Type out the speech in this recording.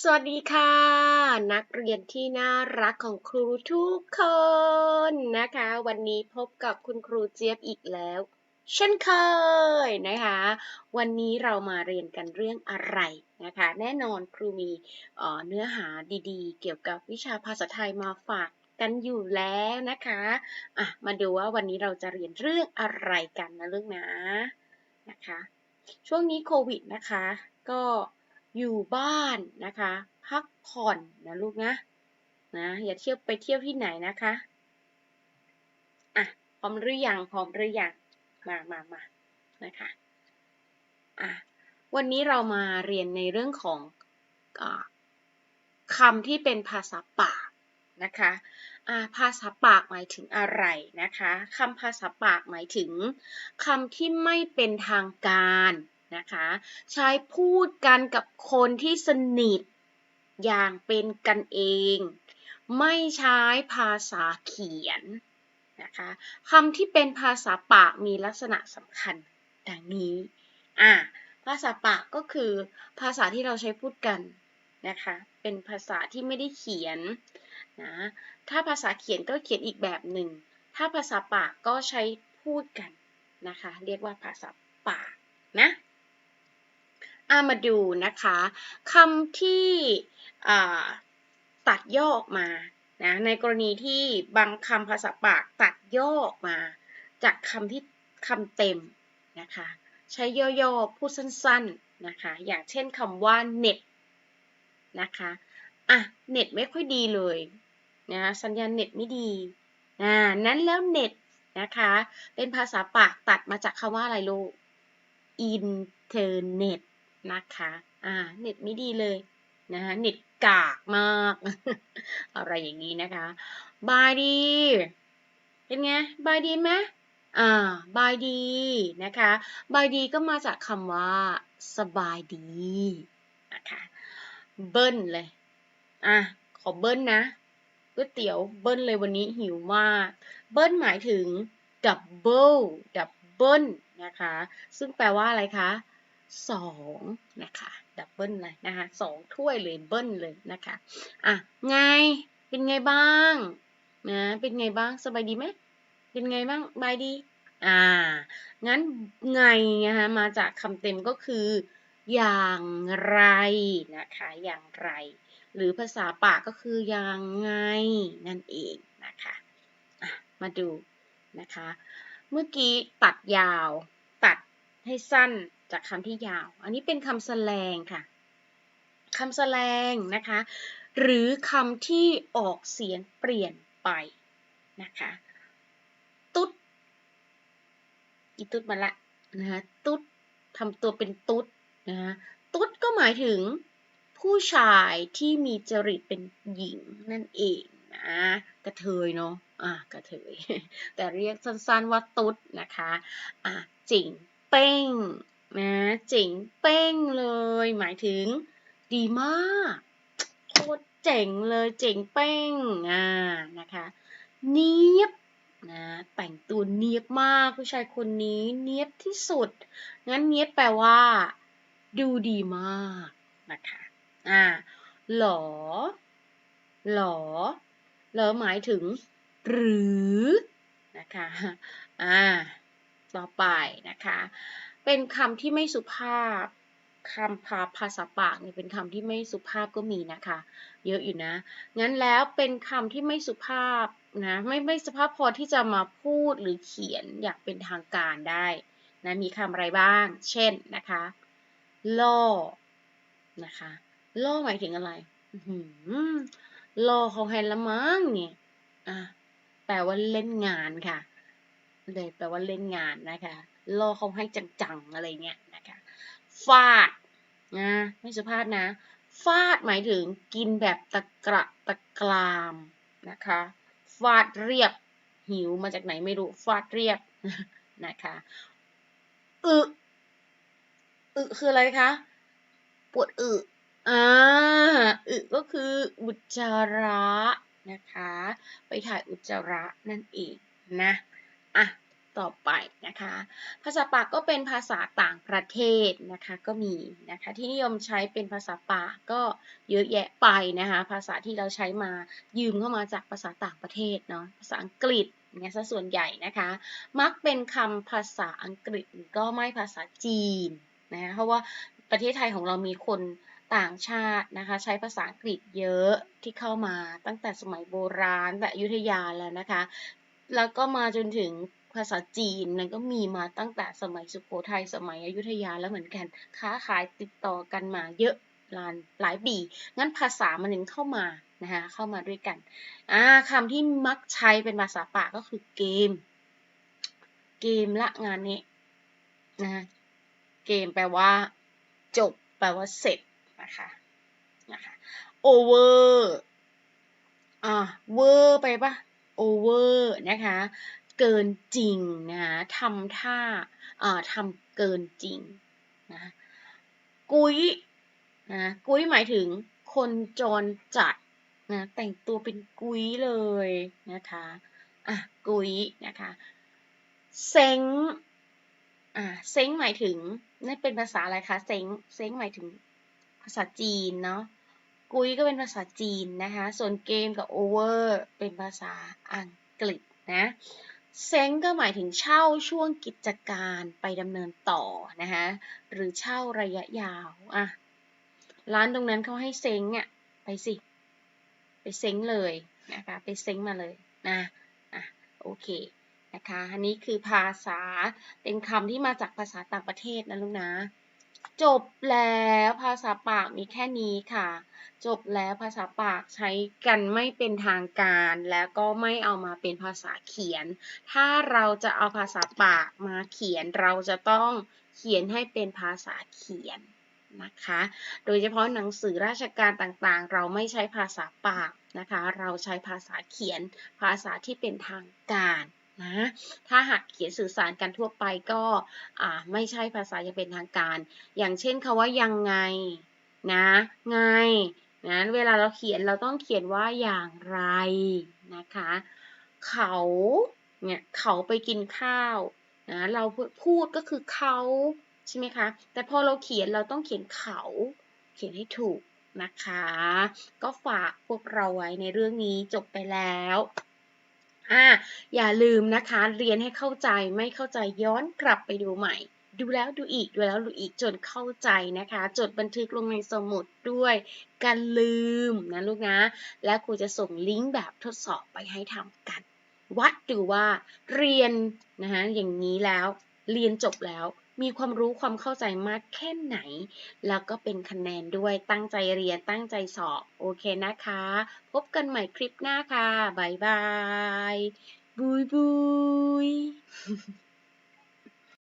สวัสดีค่ะ นักเรียนที่น่ารักของครูทุกคนนะคะ วันนี้พบกับคุณครูเจี๊ยบอีกแล้ว เช่นเคยนะคะ วันนี้เรามาเรียนกันเรื่องอะไรนะคะ แน่นอนครูมีเออเนื้อหาดีๆ เกี่ยวกับวิชาภาษาไทยมาฝากกันอยู่แล้วนะคะอะมาดูว่าวันนี้เราจะเรียนเรื่องอะไรกันนะลูกนะนะคะ ช่วงนี้โควิดนะคะ ก็ อยู่บ้านนะคะ พักผ่อนนะลูกนะนะอย่าเที่ยวไปเที่ยวที่ไหนนะคะอะพร้อมหรือยังพร้อมหรือยังมามามานะคะอะวันนี้เรามาเรียนในเรื่องของอคำที่เป็นภาษาปากนะคะอ่าภาษาปากหมายถึงอะไรนะคะคำภาษาปากหมายถึงคำที่ไม่เป็นทางการ นะคะ ใช้พูดกันกับคนที่สนิทอย่างเป็นกันเอง ไม่ใช้ภาษาเขียนนะคะคำที่เป็นภาษาปากมีลักษณะสำคัญดังนี้อ่าภาษาปากก็คือภาษาที่เราใช้พูดกันนะคะ เป็นภาษาที่ไม่ได้เขียนนะ ถ้าภาษาเขียนก็เขียนอีกแบบหนึ่ง ถ้าภาษาปากก็ใช้พูดกันนะคะ เรียกว่าภาษาปากนะ อามาดูนะคะคำที่ตัดย่อออกมานะในกรณีที่บางคำภาษาปากตัดย่อออกมา จากคำที่คำเต็มนะคะใช้ย่อๆพูดสั้นๆนะคะอย่างเช่นคำว่าเน็ตนะคะอะเน็ตไม่ค่อยดีเลยนะสัญญาณเน็ตไม่ดีอ่านั้นแล้วเน็ตนะคะเป็นภาษาปากตัดมาจากคำว่าอะไรลูกอินเทอร์เน็ต นะคะ อ่า เน็ตไม่ดีเลยนะคะเน็ตกากมาก อะไรอย่างนี้นะคะ บายดี เป็นไง บายดีไหมอ่า บายดีนะคะ บายดีก็มาจากคำว่า สบายดีนะคะ เบิ้ลเลย อะ ขอเบิ้ลนะก๋วยเตี๋ยวเบิ้ลเลยวันนี้หิวมาก เบิ้ลหมายถึงดับเบิลดับเบิลนะคะ ซึ่งแปลว่าอะไรคะ สองนะคะดับเบิลเลยนะคะสองถ้วยเลยเบิ้ลเลยนะคะอะไงเป็นไงบ้างนะเป็นไงบ้างสบายดีไหมเป็นไงบ้างบายดีอ่างั้นไงนะคะมาจากคำเต็มก็คือ อย่างไรนะคะอย่างไร หรือภาษาปากก็คืออย่างไงนั่นเองนะคะอะมาดูนะคะ เมื่อกี้ตัดยาวตัดให้สั้น จากคำที่ยาว อันนี้เป็นคำแสลงค่ะคำแสลงนะคะ หรือคำที่ออกเสียงเปลี่ยนไปนะคะตุ๊ดอีตุ๊ดมาละนะคะตุ๊ดทำตัวเป็นตุ๊ดนะคะตุ๊ดก็หมายถึงผู้ชายที่มีจริตเป็นหญิงนั่นเองนะกระเทยเนาะอะกระเทย แต่เรียกสั้นๆว่าตุ๊ดนะคะอะจริงเป้ง นะเจ๋งเป้งเลย หมายถึง ดีมากโคตรเจ๋งเลยเจ๋งเป้งอ่านะคะเนียบนะแต่งตัวเนียบมากผู้ชายคนนี้เนียบที่สุด งั้นเนียบแปลว่า ดูดีมากนะคะอ่าหลอหลอหลอหมายถึง หรือนะคะอ่าต่อไปนะคะ เป็นคำที่ไม่สุภาพคำพาภาษาปากเนี่ยเป็นคำที่ไม่สุภาพก็มีนะคะ เยอะอยู่นะ งั้นแล้วเป็นคำที่ไม่สุภาพนะไม่ไม่สุภาพพอที่จะมาพูดหรือเขียนอย่างเป็นทางการได้นะมีคำอะไรบ้าง เช่นนะคะล่อนะคะล่อหมายถึงอะไรล่อเขาแฮนละมั้งเนี่ยอะแปลว่าเล่นงานค่ะเลยแปลว่าเล่นงานนะคะ ล่อเขาให้จังๆอะไรเงี้ยนะคะฟาดนะไม่สุภาพนะ ฟาดหมายถึงกินแบบตะกระตะกรามนะคะฟาดเรียบหิวมาจากไหนไม่รู้ฟาดเรียบนะคะอึอึคืออะไรคะ ปวดอึอ่าอึก็คืออุจจาระนะคะ ไปถ่ายอุจจาระนั่นเองนะ อะ ต่อไปนะคะ ภาษาปากก็เป็นภาษาต่างประเทศนะคะก็มีนะคะที่นิยมใช้เป็นภาษาปากก็เยอะแยะไปนะคะภาษาที่เราใช้มายืมเข้ามาจากภาษาต่างประเทศเนาะภาษาอังกฤษเนี่ยซะส่วนใหญ่นะคะ มักเป็นคำภาษาอังกฤษก็ไม่ภาษาจีนนะเพราะว่าประเทศไทยของเรามีคนต่างชาตินะคะใช้ภาษาอังกฤษเยอะที่เข้ามาตั้งแต่สมัยโบราณแต่อยุธยาแล้วนะคะ แล้วก็มาจนถึง ภาษาจีนนั้นก็มีมาตั้งแต่สมัยสุโขทัยสมัยอยุธยาแล้วเหมือนกัน ค้าขายติดต่อกันมาเยอะหลายหลายปี งั้นภาษามันถึงเข้ามานะคะเข้ามาด้วยกันอ่าคำที่มักใช้เป็นภาษาปากก็คือเกม เกมละงานนี้นะเกมแปลว่า จบ แปลว่าเสร็จนะคะนะคะ over อ่า ver ไปปะ over นะคะ เกินจริงนะคะทำท่าอ่าทำเกินจริงนะกุ้ยนะกุ้ยหมายถึงคนจรจัดนะแต่งตัวเป็นกุ้ยเลยนะคะอะกุ้ยนะคะเซ็งอ่าเซ็งหมายถึงนี่เป็นภาษาอะไรคะเซ็งเซ็งหมายถึงภาษาจีนเนาะกุ้ยก็เป็นภาษาจีนนะคะ ส่วนเกมกับโอเวอร์เป็นภาษาอังกฤษนะ เซ้งก็หมายถึงเช่าช่วงกิจการไปดำเนินต่อนะคะหรือเช่าระยะยาวอะร้านตรงนั้นเขาให้เซ้งอะไปสิ ไปเซ้งเลยนะคะไปเซ้งมาเลยนะอะโอเคนะคะอันนี้คือภาษาเป็นคำที่มาจากภาษาต่างประเทศนะลูกนะ จบแล้วภาษาปากมีแค่นี้ค่ะ จบแล้วภาษาปากใช้กันไม่เป็นทางการ แล้วก็ไม่เอามาเป็นภาษาเขียน ถ้าเราจะเอาภาษาปากมาเขียน เราจะต้องเขียนให้เป็นภาษาเขียนนะคะ โดยเฉพาะหนังสือราชการต่างๆ เราไม่ใช้ภาษาปากนะคะ เราใช้ภาษาเขียน ภาษาที่เป็นทางการ นะ ถ้าหากเขียนสื่อสารกันทั่วไปก็ไม่ใช่ภาษาจะเป็นทางการ อย่างเช่นคาว่ายังไงนะไงนะเวลาเราเขียนเราต้องเขียนว่าอย่างไรนะคะ เขาเนี่ยเขาไปกินข้าวนะเราพูดก็คือเขาใช่ไหมคะ แต่พอเราเขียนเราต้องเขียนเขา เขียนให้ถูกนะคะ ก็ฝากพวกเราไว้ในเรื่องนี้จบไปแล้ว อ่าอย่าลืมนะคะเรียนให้เข้าใจไม่เข้าใจย้อนกลับไปดูใหม่ ดูแล้วดูอีกดูแล้วดูอีกจนเข้าใจนะคะ จดบันทึกลงในสมุดด้วยการลืมนะลูกนะ และครูจะส่งลิงก์แบบทดสอบไปให้ทำกัน วัดดูว่าเรียนนะคะอย่างนี้แล้วเรียนจบแล้วมีความรู้ความเข้าใจมากแค่ไหน แล้วก็เป็นคะแนนด้วยตั้งใจเรียนตั้งใจสอบ โอเคนะคะ พบกันใหม่คลิปหน้าค่ะ บ๊ายบายบุยบุย